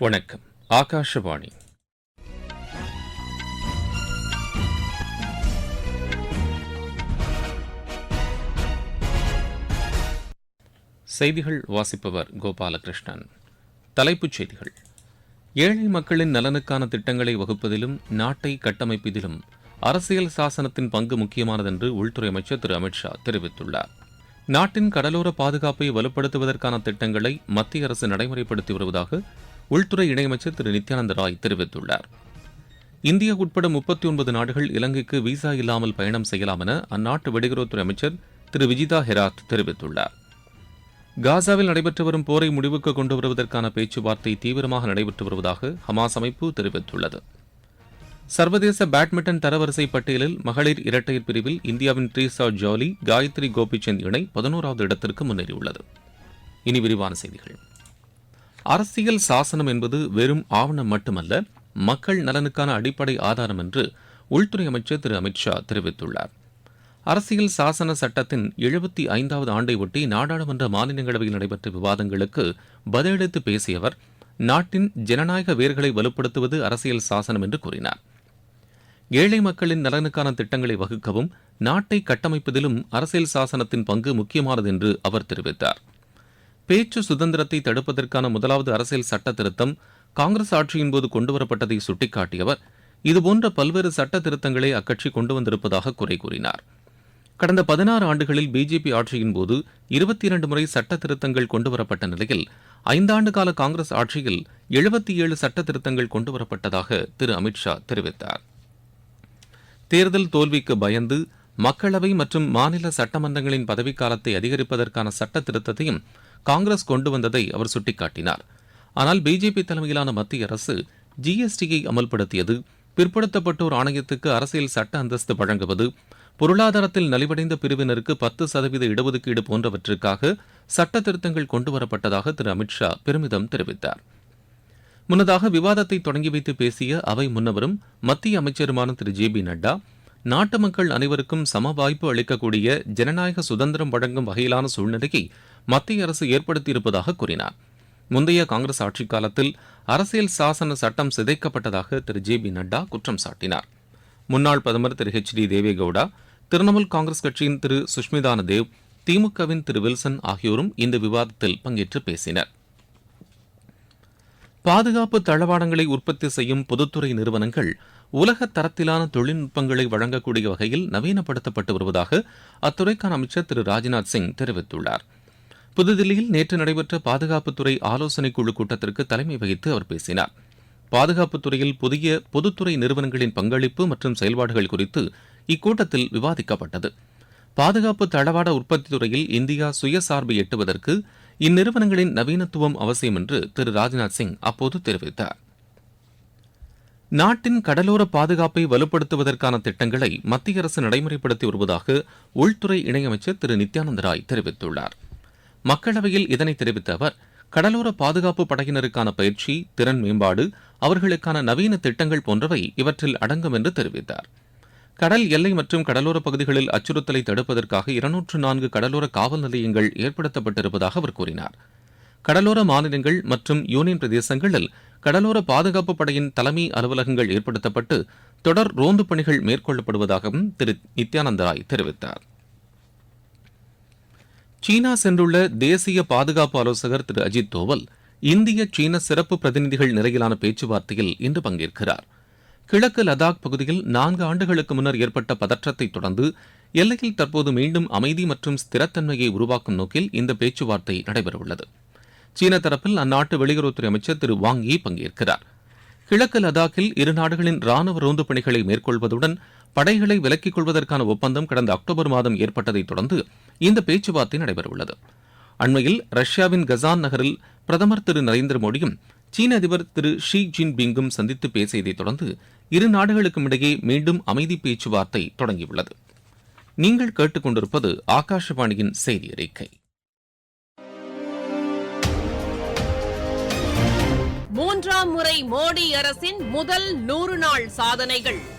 வணக்கம். ஆகாஷவாணி. செய்திகள் வாசிப்பவர் கோபாலகிருஷ்ணன். தலைப்புச் செய்திகள். ஏழை மக்களின் நலனுக்கான திட்டங்களை வகுப்பதிலும் நாட்டை கட்டமைப்பதிலும் அரசியல் சாசனத்தின் பங்கு முக்கியமானதென்று உள்துறை அமைச்சர் திரு. அமித்ஷா தெரிவித்துள்ளார். நாட்டின் கடலோர பாதுகாப்பை வலுப்படுத்துவதற்கான திட்டங்களை மத்திய அரசு நடைமுறைப்படுத்தி வருவதாக உள்துறை இணையமைச்சர் திரு நித்யானந்த ராய் தெரிவித்துள்ளார். இந்தியா உட்பட முப்பத்தி ஒன்பது நாடுகள் இலங்கைக்கு விசா இல்லாமல் பயணம் செய்யலாம் என அந்நாட்டு வெளியுறவுத்துறை அமைச்சர் திரு விஜிதா ஹெராத் தெரிவித்துள்ளார். காசாவில் நடைபெற்று வரும் போரை முடிவுக்கு கொண்டு வருவதற்கான பேச்சுவார்த்தை தீவிரமாக நடைபெற்று வருவதாக ஹமாஸ் அமைப்பு தெரிவித்துள்ளது. சர்வதேச பேட்மிண்டன் தரவரிசை பட்டியலில் மகளிர் இரட்டையர் பிரிவில் இந்தியாவின் ட்ரீசா ஜாலி காயத்ரி கோபிச்சந்த் இணை பதினோராவது இடத்திற்கு முன்னேறியுள்ளது. இனி விரிவான செய்திகள். அரசியல் சாசனம் என்பது வெறும் ஆவணம் மட்டுமல்ல மக்கள் நலனுக்கான அடிப்படை ஆதாரம் என்று உள்துறை அமைச்சர் திரு. அமித்ஷா தெரிவித்துள்ளார். அரசியல் சாசன சட்டத்தின் எழுபத்தி ஐந்தாவது ஆண்டை ஒட்டி நாடாளுமன்ற மாநிலங்களவையில் நடைபெற்ற விவாதங்களுக்கு பதிலளித்து பேசிய அவர் நாட்டின் ஜனநாயக வேர்களை வலுப்படுத்துவது அரசியல் சாசனம் என்று கூறினார். ஏழை மக்களின் நலனுக்கான திட்டங்களை வகுக்கவும் நாட்டை கட்டமைப்பதிலும் அரசியல் சாசனத்தின் பங்கு முக்கியமானது என்று அவர் தெரிவித்தார். பேச்சு சுதந்திரத்தை தடுப்பதற்கான முதலாவது அரசியல் சட்ட திருத்தம் காங்கிரஸ் ஆட்சியின் போது கொண்டுவரப்பட்டதை சுட்டிக்காட்டிய அவர் இதுபோன்ற பல்வேறு சட்ட திருத்தங்களை அக்கட்சி கொண்டு வந்திருப்பதாக குறை கூறினார். கடந்த பதினாறு ஆண்டுகளில் பிஜேபி ஆட்சியின் போது இருபத்தி இரண்டு முறை சட்ட திருத்தங்கள் கொண்டுவரப்பட்ட நிலையில் ஐந்தாண்டு கால காங்கிரஸ் ஆட்சியில் எழுபத்தி ஏழு சட்ட திருத்தங்கள் கொண்டுவரப்பட்டதாக திரு. அமித்ஷா தெரிவித்தார். தேர்தல் தோல்விக்கு பயந்து மக்களவை மற்றும் மாநில சட்டமன்றங்களின் பதவிக்காலத்தை அதிகரிப்பதற்கான சட்ட திருத்தத்தையும் காங்கிரஸ் கொண்டு வந்ததை அவர் சுட்டிக்காட்டினார். ஆனால் பிஜேபி தலைமையிலான மத்திய அரசு ஜிஎஸ்டியை அமல்படுத்தியது பிற்படுத்தப்பட்டோர் ஆணையத்துக்கு அரசியல் சட்ட அந்தஸ்து வழங்குவது பொருளாதாரத்தில் நலிவடைந்த பிரிவினருக்கு பத்து சதவீத இடஒதுக்கீடு போன்றவற்றிற்காக சட்ட திருத்தங்கள் கொண்டுவரப்பட்டதாக திரு. அமித்ஷா பெருமிதம் தெரிவித்தார். முன்னதாக விவாதத்தை தொடங்கி வைத்து பேசிய அவை முன்னவரும் மத்திய அமைச்சருமான திரு. ஜே. பி. நட்டா நாட்டு மக்கள் அனைவருக்கும் சம வாய்ப்பு அளிக்கக்கூடிய ஜனநாயக சுதந்திரம் வழங்கும் வகையிலான சூழ்நிலையை மத்திய அரசு ஏற்படுத்தியிருப்பதாக கூறினார். முந்தைய காங்கிரஸ் ஆட்சிக் காலத்தில் அரசியல் சாசன சட்டம் சிதைக்கப்பட்டதாக திரு. ஜே. பி. நட்டா குற்றம் சாட்டினார். முன்னாள் பிரதமர் திரு. H D. தேவேகவுடா திரிணாமுல் காங்கிரஸ் கட்சியின் திரு. சுஷ்மிதான தேவ் திமுகவின் திரு. வில்சன் ஆகியோரும் இந்த விவாதத்தில் பங்கேற்று பேசினர். பாதுகாப்பு தளவாடங்களை உற்பத்தி செய்யும் பொதுத்துறை நிறுவனங்கள் உலக தரத்திலான தொழில்நுட்பங்களை வழங்கக்கூடிய வகையில் நவீனப்படுத்தப்பட்டு வருவதாக அத்துறைக்கான அமைச்சர் திரு. ராஜ்நாத் சிங் தெரிவித்துள்ளார். புதுதில்லியில் நேற்று நடைபெற்ற பாதுகாப்புத்துறை ஆலோசனைக் குழு கூட்டத்திற்கு தலைமை வகித்து அவர் பேசினார். பாதுகாப்புத் துறையில் புதிய பொதுத்துறை நிறுவனங்களின் பங்களிப்பு மற்றும் செயல்பாடுகள் குறித்து இக்கூட்டத்தில் விவாதிக்கப்பட்டது. பாதுகாப்பு தளவாட உற்பத்தி துறையில் இந்தியா சுயசார்பு எட்டுவதற்கு இந்நிறுவனங்களின் நவீனத்துவம் அவசியம் என்று திரு. ராஜ்நாத் சிங் அப்போது தெரிவித்தார். நாட்டின் கடலோர பாதுகாப்பை வலுப்படுத்துவதற்கான திட்டங்களை மத்திய அரசு நடைமுறைப்படுத்தி வருவதாக உள்துறை இணையமைச்சர் திரு. நித்யானந்த ராய் தெரிவித்துள்ளார். மக்களவையில் இதனை தெரிவித்த அவர் கடலோர பாதுகாப்பு படையினருக்கான பயிற்சி திறன் மேம்பாடு அவர்களுக்கான நவீன திட்டங்கள் போன்றவை இவற்றில் அடங்கும் என்று தெரிவித்தார். கடல் எல்லை மற்றும் கடலோர பகுதிகளில் அச்சுறுத்தலை தடுப்பதற்காக இருநூற்று நான்கு கடலோர காவல் நிலையங்கள் ஏற்படுத்தப்பட்டிருப்பதாக அவர் கூறினார். கடலோர மாநிலங்கள் மற்றும் யூனியன் பிரதேசங்களில் கடலோர பாதுகாப்பு படையின் தலைமை அலுவலகங்கள் ஏற்படுத்தப்பட்டு தொடர் ரோந்து பணிகள் மேற்கொள்ளப்படுவதாகவும் திரு. நித்யானந்த ராய் தெரிவித்தார். சீனா சென்றுள்ள தேசிய பாதுகாப்பு ஆலோசகர் திரு அஜித் தோவல் இந்திய சீன சிறப்பு பிரதிநிதிகள் நிலையிலான பேச்சுவார்த்தையில் இன்று பங்கேற்கிறார். கிழக்கு லடாக் பகுதியில் நான்கு ஆண்டுகளுக்கு முன்னர் ஏற்பட்ட பதற்றத்தை தொடர்ந்து எல்லையில் தற்போது மீண்டும் அமைதி மற்றும் ஸ்திரத்தன்மையை உருவாக்கும் நோக்கில் இந்த பேச்சுவார்த்தை நடைபெறவுள்ளது. சீன தரப்பில் அந்நாட்டு வெளியுறவுத்துறை அமைச்சர் திரு வாங் யி பங்கேற்கிறார். கிழக்கு லடாக்கில் இரு நாடுகளின் ராணுவ ரோந்து பணிகளை மேற்கொள்வதுடன் படைகளை விலக்கிக் கொள்வதற்கான ஒப்பந்தம் கடந்த அக்டோபர் மாதம் ஏற்பட்டதைத் தொடர்ந்து இந்த பேச்சுவார்த்தை நடைபெறவுள்ளது. அண்மையில் ரஷ்யாவின் கசான் நகரில் பிரதமர் திரு நரேந்திர மோடியும் சீன அதிபர் திரு ஷி ஜின்பிங்கும் சந்தித்து பேசியதைத் தொடர்ந்து இரு நாடுகளுக்கும் இடையே மீண்டும் அமைதி பேச்சுவார்த்தை தொடங்கியுள்ளது. நீங்கள் கேட்டுக்கொண்டிருப்பது ஆகாஷவாணியின் செய்தி அறிக்கை. மூன்றாம் முறை மோடி அரசின் முதல் நூறு நாள் சாதனைகள்.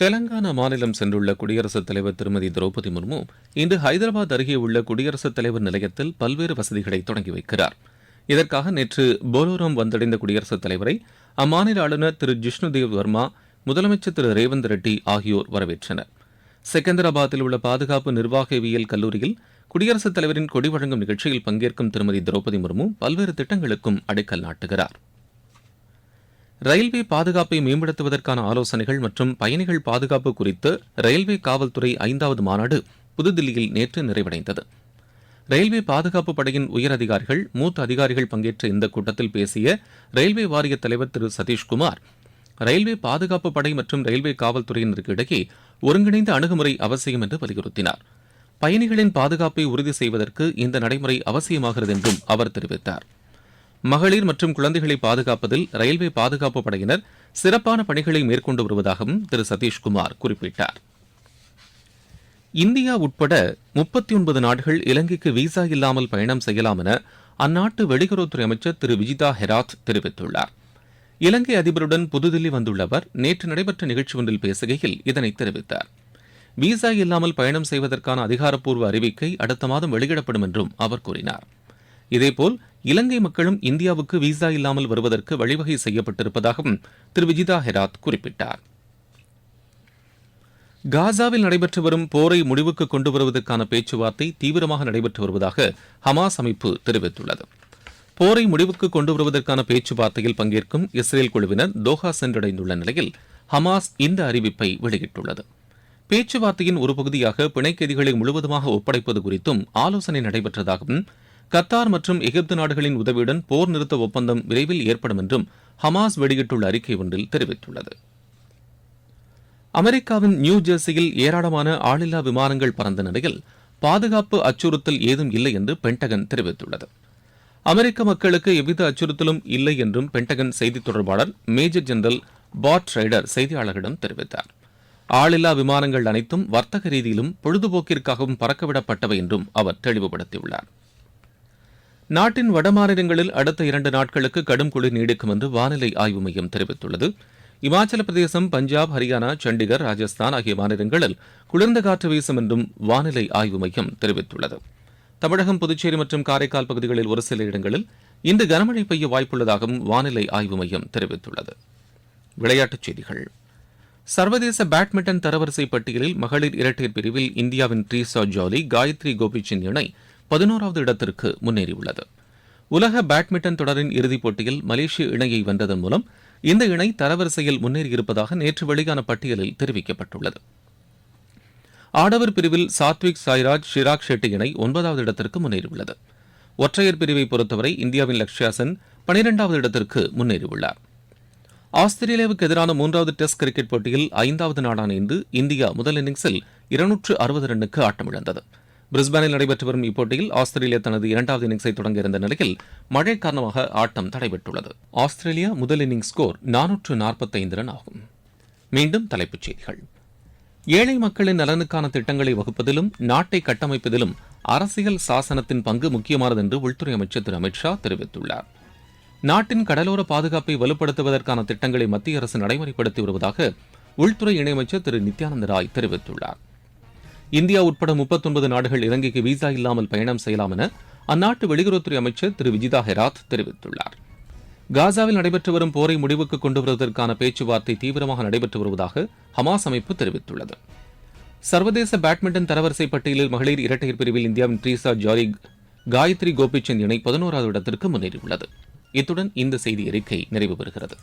தெலங்கானா மாநிலம் சென்றுள்ள குடியரசுத் தலைவர் திருமதி திரௌபதி முர்மு இன்று ஹைதராபாத் அருகே உள்ள குடியரசுத் தலைவர் நிலையத்தில் பல்வேறு வசதிகளை தொடங்கி வைக்கிறார். இதற்காக நேற்று போலோரம் வந்தடைந்த குடியரசுத் தலைவரை அம்மாநில ஆளுநர் திரு ஜிஷ்ணுதேவ் வர்மா முதலமைச்சர் திரு ரேவந்த் ரெட்டி ஆகியோர் வரவேற்றனர். செகந்தராபாத்தில் உள்ள பாதுகாப்பு நிர்வாகவியல் கல்லூரியில் குடியரசுத் தலைவரின் கொடி வழங்கும் நிகழ்ச்சியில் பங்கேற்கும் திருமதி திரௌபதி முர்மு பல்வேறு திட்டங்களுக்கும் அடிக்கல் நாட்டுகிறார். ரயில்வே பாதுகாப்பை மேம்படுத்துவதற்கான ஆலோசனைகள் மற்றும் பயணிகள் பாதுகாப்பு குறித்து ரயில்வே காவல்துறை ஐந்தாவது மாநாடு புதுதில்லியில் நேற்று நிறைவடைந்தது. ரயில்வே பாதுகாப்பு படையின் உயர் அதிகாரிகள் மூத்த அதிகாரிகள் பங்கேற்ற இந்த கூட்டத்தில் பேசிய ரயில்வே வாரிய தலைவர் திரு சதீஷ்குமார் ரயில்வே பாதுகாப்பு படை மற்றும் ரயில்வே காவல்துறையினருக்கு இடையே ஒருங்கிணைந்த அணுகுமுறை அவசியம் என்று வலியுறுத்தினார். பயணிகளின் பாதுகாப்பை உறுதி செய்வதற்கு இந்த நடைமுறை அவசியமாகிறது என்றும் அவர் தெரிவித்தார். மகளிர் மற்றும் குழந்தைகளை பாதுகாப்பதில் ரயில்வே பாதுகாப்பு படையினர் சிறப்பான பணிகளை மேற்கொண்டு வருவதாகவும் திரு சதீஷ்குமார் குறிப்பிட்டார். இந்தியா உட்பட முப்பத்தி ஒன்பது நாடுகள் இலங்கைக்கு விசா இல்லாமல் பயணம் செய்யலாம் என அந்நாட்டு வெளியுறவுத்துறை அமைச்சர் திரு விஜிதா ஹெராத் தெரிவித்துள்ளார். இலங்கை அதிபருடன் புதுதில்லி வந்துள்ள அவர் நேற்று நடைபெற்ற நிகழ்ச்சி ஒன்றில் பேசுகையில் இதனை தெரிவித்தார். விசா இல்லாமல் பயணம் செய்வதற்கான அதிகாரப்பூர்வ அறிவிக்கை அடுத்த மாதம் வெளியிடப்படும் என்றும் அவர் கூறினார். இதேபோல் இலங்கை மக்களும் இந்தியாவுக்கு விசா இல்லாமல் வருவதற்கு வழிவகை செய்யப்பட்டிருப்பதாகவும் திரு. விஜிதா ஹெராத் குறிப்பிட்டார். காசாவில் நடைபெற்று வரும் போரை முடிவுக்கு கொண்டு வருவதற்கான பேச்சுவார்த்தை தீவிரமாக நடைபெற்று வருவதாக ஹமாஸ் அமைப்பு தெரிவித்துள்ளது. போரை முடிவுக்கு கொண்டு வருவதற்கான பேச்சுவார்த்தையில் பங்கேற்கும் இஸ்ரேல் குழுவினர் தோஹா சென்றடைந்துள்ள நிலையில் ஹமாஸ் இந்த அறிவிப்பை வெளியிட்டுள்ளது. பேச்சுவார்த்தையின் ஒரு பகுதியாக பிணைக்கைதிகளை முழுவதுமாக ஒப்படைப்பது குறித்தும் ஆலோசனை நடைபெற்றதாகவும் கத்தார் மற்றும் எகிப்து நாடுகளின் உதவியுடன் போர் நிறுத்த ஒப்பந்தம் விரைவில் ஏற்படும் என்றும் ஹமாஸ் வெளியிட்டுள்ள அறிக்கை ஒன்றில் தெரிவித்துள்ளது. அமெரிக்காவின் நியூ ஜெர்சியில் ஏராளமான ஆளில்லா விமானங்கள் பறந்த நிலையில் பாதுகாப்பு அச்சுறுத்தல் ஏதும் இல்லை என்று பென்டகன் தெரிவித்துள்ளது. அமெரிக்க மக்களுக்கு எவ்வித அச்சுறுத்தலும் இல்லை என்றும் பென்டகன் செய்தித் தொடர்பாளர் மேஜர் ஜெனரல் பாட் ரைடர் செய்தியாளர்களிடம் தெரிவித்தார். ஆளில்லா விமானங்கள் அனைத்தும் வர்த்தக ரீதியிலும் பொழுதுபோக்கிற்காகவும் பறக்கவிடப்பட்டவை என்றும் அவர் தெளிவுபடுத்தியுள்ளார். நாட்டின் வடமாநிலங்களில் அடுத்த இரண்டு நாட்களுக்கு கடும் குளிர் நீடிக்கும் என்று வானிலை ஆய்வு மையம் தெரிவித்துள்ளது. இமாச்சல பிரதேசம் பஞ்சாப் ஹரியானா சண்டிகர் ராஜஸ்தான் ஆகிய மாநிலங்களில் குளிர்ந்த காற்று வீசும் என்றும் வானிலை ஆய்வு மையம் தெரிவித்துள்ளது. தமிழகம் புதுச்சேரி மற்றும் காரைக்கால் பகுதிகளில் ஒரு சில இடங்களில் இன்று கனமழை பெய்ய வாய்ப்புள்ளதாகவும் வானிலை ஆய்வு மையம் தெரிவித்துள்ளது. விளையாட்டுச் செய்திகள். சர்வதேச பேட்மிண்டன் தரவரிசை பட்டியலில் மகளிர் இரட்டையர் பிரிவில் இந்தியாவின் ட்ரீசா ஜாலி காயத்ரி கோபிச்சந்த் இணை பதினோராவது இடத்திற்கு முன்னேறியுள்ளது. உலக பேட்மிண்டன் தொடரின் இறுதிப் போட்டியில் மலேசிய இணையை வென்றதன் மூலம் இந்த இணை தரவரிசையில் முன்னேறியிருப்பதாக நேற்று வெளியான பட்டியலில் தெரிவிக்கப்பட்டுள்ளது. ஆடவர் பிரிவில் சாத்விக் சாய்ராஜ் ஷிராக் ஷெட்டி இணை ஒன்பதாவது இடத்திற்கு முன்னேறியுள்ளது. ஒற்றையர் பிரிவை பொறுத்தவரை இந்தியாவின் லக்ஷ்யா சென் பனிரெண்டாவது இடத்திற்கு முன்னேறியுள்ளார். ஆஸ்திரேலியாவுக்கு எதிரான மூன்றாவது டெஸ்ட் கிரிக்கெட் போட்டியில் ஐந்தாவது நாளான இன்று இந்தியா முதல் இன்னிங்ஸில் இருநூற்று அறுபது ரன்னுக்கு ஆட்டமிழந்தது. பிரிஸ்பேனில் நடைபெற்று வரும் இப்போட்டியில் ஆஸ்திரேலியா தனது இரண்டாவது இன்னிங்ஸை தொடங்க இருந்த நிலையில் மழை காரணமாக ஆட்டம் தடைபெற்றுள்ளது. ஆஸ்திரேலியா முதல் இன்னிங்ஸ் ஸ்கோர் நானூற்று நாற்பத்தைந்து ரன் ஆகும். மீண்டும் தலைப்புச் செய்திகள். ஏழை மக்களின் நலனுக்கான திட்டங்களை வகுப்பதிலும் நாட்டை கட்டமைப்பதிலும் அரசியல் சாசனத்தின் பங்கு முக்கியமானது என்று உள்துறை அமைச்சர் திரு அமித்ஷா தெரிவித்துள்ளார். நாட்டின் கடலோர பாதுகாப்பை வலுப்படுத்துவதற்கான திட்டங்களை மத்திய அரசு நடைமுறைப்படுத்தி வருவதாக உள்துறை இணையமைச்சர் திரு நித்யானந்த ராய் தெரிவித்துள்ளார். இந்தியா உட்பட முப்பத்தொன்பது நாடுகள் இலங்கைக்கு விசா இல்லாமல் பயணம் செய்யலாம் என அந்நாட்டு வெளியுறவுத்துறை அமைச்சர் திரு விஜிதா ஹெராத் தெரிவித்துள்ளார். காசாவில் நடைபெற்று வரும் போரை முடிவுக்கு கொண்டு வருவதற்கான பேச்சுவார்த்தை தீவிரமாக நடைபெற்று வருவதாக ஹமாஸ் அமைப்பு தெரிவித்துள்ளது. சர்வதேச பேட்மிண்டன் தரவரிசை பட்டியலில் மகளிர் இரட்டையர் பிரிவில் இந்தியாவின் ட்ரீசா ஜாரி காயத்ரி கோபிச்சந்த் இணை பதினோராவது இடத்திற்கு முன்னேறியுள்ளது. இத்துடன் இந்த செய்தி அறிக்கை நிறைவு பெறுகிறது.